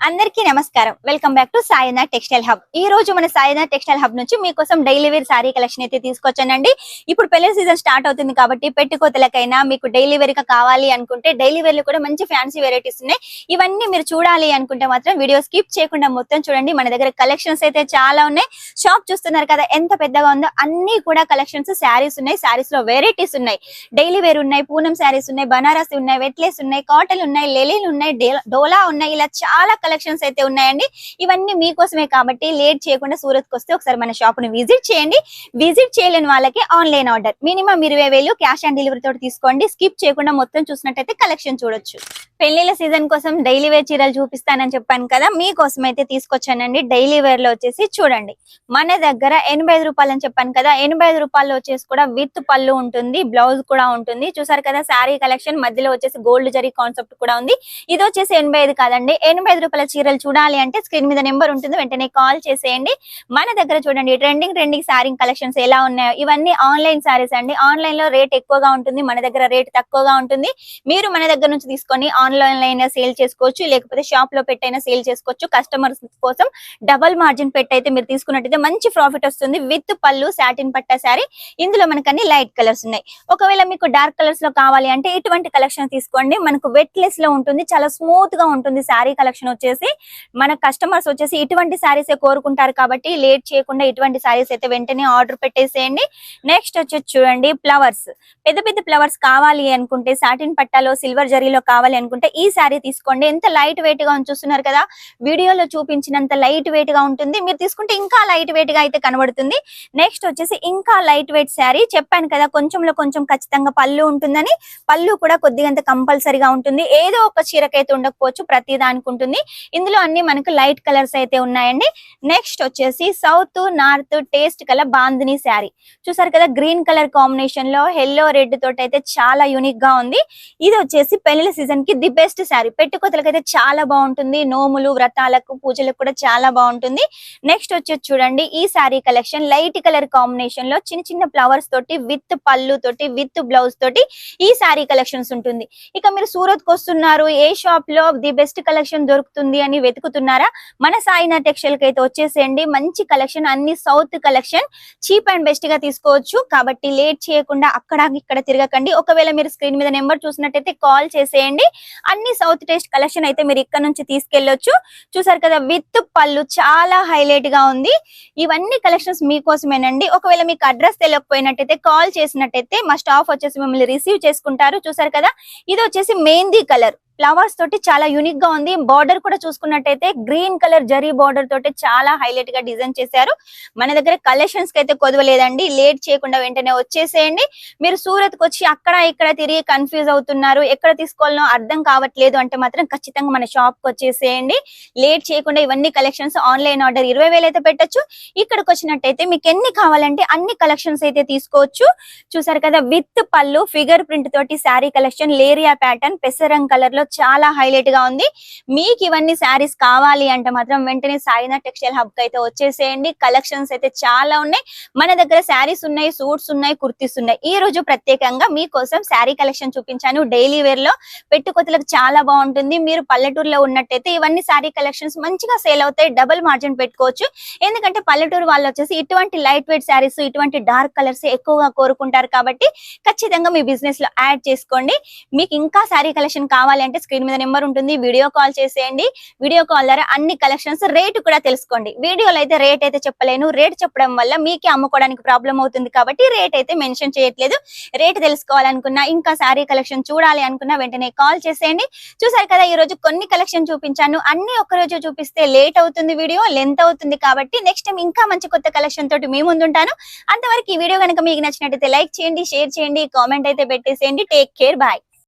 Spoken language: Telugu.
అందరికీ నమస్కారం. Welcome back to Saina textile hub ఈ రోజు మన సాయినా టెక్స్టైల్ హబ్ నుంచి మీకోసం డైలీ వేర్ సారీ కలెక్షన్ అయితే తీసుకొచ్చానండి. ఇప్పుడు పెళ్ళి సీజన్ స్టార్ట్ అవుతుంది కాబట్టి పెట్టుకోతలకైనా మీకు డైలీ వేర్గా కావాలి అనుకుంటే డైలీ వేర్లో కూడా మంచి ఫ్యాన్సీ వెరైటీస్ ఉన్నాయి. ఇవన్నీ మీరు చూడాలి అనుకుంటే మాత్రం వీడియో స్కిప్ చేయకుండా మొత్తం చూడండి. మన దగ్గర కలెక్షన్స్ అయితే చాలా ఉన్నాయి. షాప్ చూస్తున్నారు కదా ఎంత పెద్దగా ఉందో అన్ని కూడా కలెక్షన్స్ శారీస్ ఉన్నాయి. శారీస్లో వెరైటీస్ ఉన్నాయి. డైలీ వేర్ ఉన్నాయి పూనం శారీస్ ఉన్నాయి బనారస్ ఉన్నాయి వెట్లెస్ ఉన్నాయి కాటన్ ఉన్నాయి లెలిన్ ఉన్నాయి డోలా ఉన్నాయి. ఇలా చాలా కలెక్షన్స్ అయితే ఉన్నాయండి. ఇవన్నీ మీకోసమే కాబట్టి లేట్ చేయకుండా సూరత్ వస్తే ఒకసారి మన షాప్ని విజిట్ చేయండి. విజిట్ చేయలేని వాళ్ళకి ఆన్లైన్ ఆర్డర్ మినిమం ఇరవై వేలు క్యాష్ ఆన్ డెలివరీ తోటి తీసుకోండి. స్కిప్ చేయకుండా మొత్తం చూసినట్టయితే కలెక్షన్ చూడొచ్చు. పెళ్ళిళ్ళ సీజన్ కోసం డైలీ వేర్ చీరలు చూపిస్తానని చెప్పాను కదా మీకోసం అయితే తీసుకొచ్చానండి. డైలీ వేర్లో వచ్చేసి చూడండి. మన దగ్గర ఎనభై ఐదు రూపాయలు అని చెప్పాను కదా ఎనభై ఐదు రూపాయలు వచ్చేసి కూడా విత్ పళ్ళు ఉంటుంది బ్లౌజ్ కూడా ఉంటుంది. చూసారు కదా శారీ కలెక్షన్ మధ్యలో వచ్చేసి గోల్డ్ జరీ కాన్సెప్ట్ కూడా ఉంది. ఇది వచ్చేసి ఎనభై ఐదు కాదండి ఎనభై లోపల చీరలు చూడాలి అంటే స్క్రీన్ మీద నెంబర్ ఉంటుంది. వెంటనే కాల్ చేసేయండి. మన దగ్గర చూడండి ట్రెండింగ్ ట్రెండింగ్ శారీ కలెక్షన్స్ ఎలా ఉన్నాయో. ఇవన్నీ ఆన్లైన్ శారీస్ అండి. ఆన్లైన్లో రేట్ ఎక్కువగా ఉంటుంది. మన దగ్గర రేట్ తక్కువగా ఉంటుంది. మీరు మన దగ్గర నుంచి తీసుకొని ఆన్లైన్లో అయినా సేల్ చేసుకోవచ్చు. లేకపోతే షాప్లో పెట్టైనా సేల్ చేసుకోవచ్చు. కస్టమర్స్ కోసం డబల్ మార్జిన్ పెట్టయితే మీరు తీసుకున్నట్టయితే మంచి ప్రాఫిట్ వస్తుంది. విత్ పళ్ళు సాటిన్ పట్టా శారీ ఇందులో మనకు అన్ని లైట్ కలర్స్ ఉన్నాయి. ఒకవేళ మీకు డార్క్ కలర్స్లో కావాలి అంటే ఇటువంటి కలెక్షన్ తీసుకోండి. మనకు వెట్లెస్లో ఉంటుంది. చాలా స్మూత్గా ఉంటుంది శారీ కలెక్షన్ వచ్చేసి. మన కస్టమర్స్ వచ్చేసి ఇటువంటి శారీస్ కోరుకుంటారు కాబట్టి లేట్ చేయకుండా ఇటువంటి శారీస్ అయితే వెంటనే ఆర్డర్ పెట్టేసేయండి. నెక్స్ట్ వచ్చేసి చూడండి ఫ్లవర్స్ పెద్ద పెద్ద ఫ్లవర్స్ కావాలి అనుకుంటే సాటిన్ పట్టాలో సిల్వర్ జరీలో కావాలి అనుకుంటే ఈ శారీ తీసుకోండి. ఎంత లైట్ వెయిట్గా చూస్తున్నారు కదా? వీడియోలో చూపించినంత లైట్ వెయిట్గా ఉంటుంది. మీరు తీసుకుంటే ఇంకా లైట్ వెయిట్గా అయితే కనబడుతుంది. నెక్స్ట్ వచ్చేసి ఇంకా లైట్ వెయిట్ శారీ చెప్పాను కదా కొంచెంలో కొంచెం ఖచ్చితంగా పళ్ళు ఉంటుందని. పళ్ళు కూడా కొద్దిగా కంపల్సరీగా ఉంటుంది. ఏదో ఒక చీరకైతే ఉండకపోవచ్చు ప్రతి దానికి ఉంటుంది. ఇందులో అన్ని మనకు లైట్ కలర్స్ అయితే ఉన్నాయండి. నెక్స్ట్ వచ్చేసి సౌత్ నార్త్ టేస్ట్ కల బాందిని శారీ. చూసారు కదా గ్రీన్ కలర్ కాంబినేషన్లో ఎల్లో రెడ్ తోటి అయితే చాలా యూనిక్గా ఉంది. ఇది వచ్చేసి పెళ్ళి సీజన్కి ది బెస్ట్ శారీ. పెట్టుకోతలకు అయితే చాలా బాగుంటుంది. నోములు వ్రతాలకు పూజలకు కూడా చాలా బాగుంటుంది. నెక్స్ట్ వచ్చేసి చూడండి ఈ శారీ కలెక్షన్ లైట్ కలర్ కాంబినేషన్లో చిన్న చిన్న ఫ్లవర్స్ తోటి విత్ పళ్ళు తోటి విత్ బ్లౌజ్ తోటి ఈ శారీ కలెక్షన్స్ ఉంటుంది. ఇక మీరు సూరత్కు వస్తున్నారు ఏ షాప్లో ది బెస్ట్ కలెక్షన్ దొరుకుతుంది అని వెతుకుతున్నారా? మన సాయినా టెక్స్టైల్కి అయితే వచ్చేసేయండి. మంచి కలెక్షన్ అన్ని సౌత్ కలెక్షన్ చీప్ అండ్ బెస్ట్గా తీసుకోవచ్చు. కాబట్టి లేట్ చేయకుండా అక్కడ ఇక్కడ తిరగకండి. ఒకవేళ మీరు స్క్రీన్ మీద నెంబర్ చూసినట్టయితే కాల్ చేసేయండి. అన్ని సౌత్ టేస్ట్ కలెక్షన్ అయితే మీరు ఇక్కడ నుంచి తీసుకెళ్ళొచ్చు చూసారు కదా విత్ పళ్ళు చాలా హైలైట్గా ఉంది. ఇవన్నీ కలెక్షన్స్ మీకోసమేనండి. ఒకవేళ మీకు అడ్రస్ తెలియకపోయినట్టయితే కాల్ చేసినట్టయితే మా స్టాఫ్ వచ్చేసి మిమ్మల్ని రిసీవ్ చేసుకుంటారు. చూసారు కదా ఇది వచ్చేసి మెహందీ కలర్. ఫ్లవర్స్ తోటి చాలా యూనిక్గా ఉంది. బార్డర్ కూడా చూసుకున్నట్టయితే గ్రీన్ కలర్ జరీ బార్డర్ తోటి చాలా హైలైట్గా డిజైన్ చేశారు. మన దగ్గర కలెక్షన్స్కి అయితే కొదవలేదండి. లేట్ చేయకుండా వెంటనే వచ్చేసేయండి. మీరు సూరత్కి వచ్చి అక్కడ ఇక్కడ తిరిగి కన్ఫ్యూజ్ అవుతున్నారు. ఎక్కడ తీసుకోవాలనో అర్థం కావట్లేదు అంటే మాత్రం ఖచ్చితంగా మన షాప్కి వచ్చేసేయండి. లేట్ చేయకుండా ఇవన్నీ కలెక్షన్స్ ఆన్లైన్ ఆర్డర్ ఇరవై వేలు అయితే పెట్టొచ్చు. ఇక్కడికి వచ్చినట్టయితే మీకు ఎన్ని కావాలంటే అన్ని కలెక్షన్స్ అయితే తీసుకోవచ్చు. చూసారు కదా విత్ పళ్ళు ఫిగర్ ప్రింట్ తోటి శారీ కలెక్షన్ లేరియా ప్యాటర్న్ పెసరంగ్ కలర్లో చాలా హైలైట్గా ఉంది. మీకు ఇవన్నీ శారీస్ కావాలి అంటే మాత్రం వెంటనే సాయినా టెక్స్టైల్ హబ్కి అయితే వచ్చేసేయండి. కలెక్షన్స్ అయితే చాలా ఉన్నాయి. మన దగ్గర శారీస్ ఉన్నాయి సూట్స్ ఉన్నాయి కుర్తీస్ ఉన్నాయి. ఈ రోజు ప్రత్యేకంగా మీకోసం శారీ కలెక్షన్ చూపించాను. డైలీ వేర్లో పెట్టుకొతలకు చాలా బాగుంటుంది. మీరు పల్లెటూరులో ఉన్నట్టయితే ఇవన్నీ శారీ కలెక్షన్స్ మంచిగా సేల్ అవుతాయి. డబుల్ మార్జిన్ పెట్టుకోవచ్చు. ఎందుకంటే పల్లెటూరు వాళ్ళు వచ్చేసి ఇటువంటి లైట్ వెయిట్ శారీస్ ఇటువంటి డార్క్ కలర్స్ ఎక్కువగా కోరుకుంటారు కాబట్టి ఖచ్చితంగా మీ బిజినెస్లో యాడ్ చేసుకోండి. మీకు ఇంకా శారీ కలెక్షన్ కావాలి అంటే స్క్రీన్ మీద నెంబర్ ఉంటుంది. వీడియో కాల్ చేసేయండి. వీడియో కాల్ ద్వారా అన్ని కలెక్షన్స్ రేటు కూడా తెలుసుకోండి. వీడియోలో అయితే రేట్ అయితే చెప్పలేను. రేట్ చెప్పడం వల్ల మీకే అమ్ముకోవడానికి ప్రాబ్లం అవుతుంది కాబట్టి రేట్ అయితే మెన్షన్ చేయట్లేదు. రేట్ తెలుసుకోవాలనుకున్నా ఇంకా శారీ కలెక్షన్ చూడాలి అనుకున్నా వెంటనే కాల్ చేసేయండి. చూసారు కదా ఈ రోజు కొన్ని కలెక్షన్ చూపించాను. అన్ని ఒక్క రోజు చూపిస్తే లేట్ అవుతుంది వీడియో లెంత్ అవుతుంది కాబట్టి నెక్స్ట్ టైం ఇంకా మంచి కొత్త కలెక్షన్ తోటి మీ ముందుంటాను. అంతవరకు ఈ వీడియో కనుక మీకు నచ్చినట్టయితే లైక్ చేయండి షేర్ చేయండి కామెంట్ అయితే పెట్టేసేయండి. Take care bye